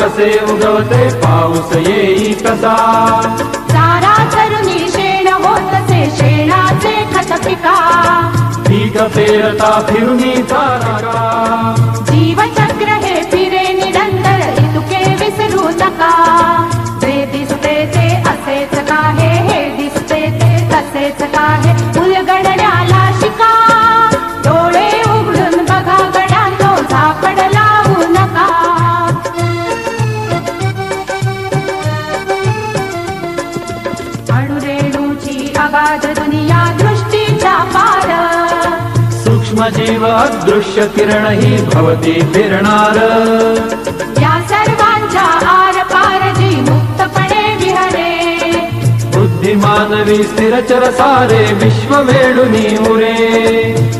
कसे उगवते पाऊस येई कसा? चारा चरुणी शेण होतसे शेणाचे खत पिका. पीक पेरता फिरुनी चारा दुनिया दृष्टीच्या पार. सूक्ष्म जीव अदृश्य किरण ही भवती फिरणार. या सर्वांच्या आर पार जी मुक्तपणे विहरे. बुद्धिमानवी स्थिरचर सारे विश्व वेडुनी उरे.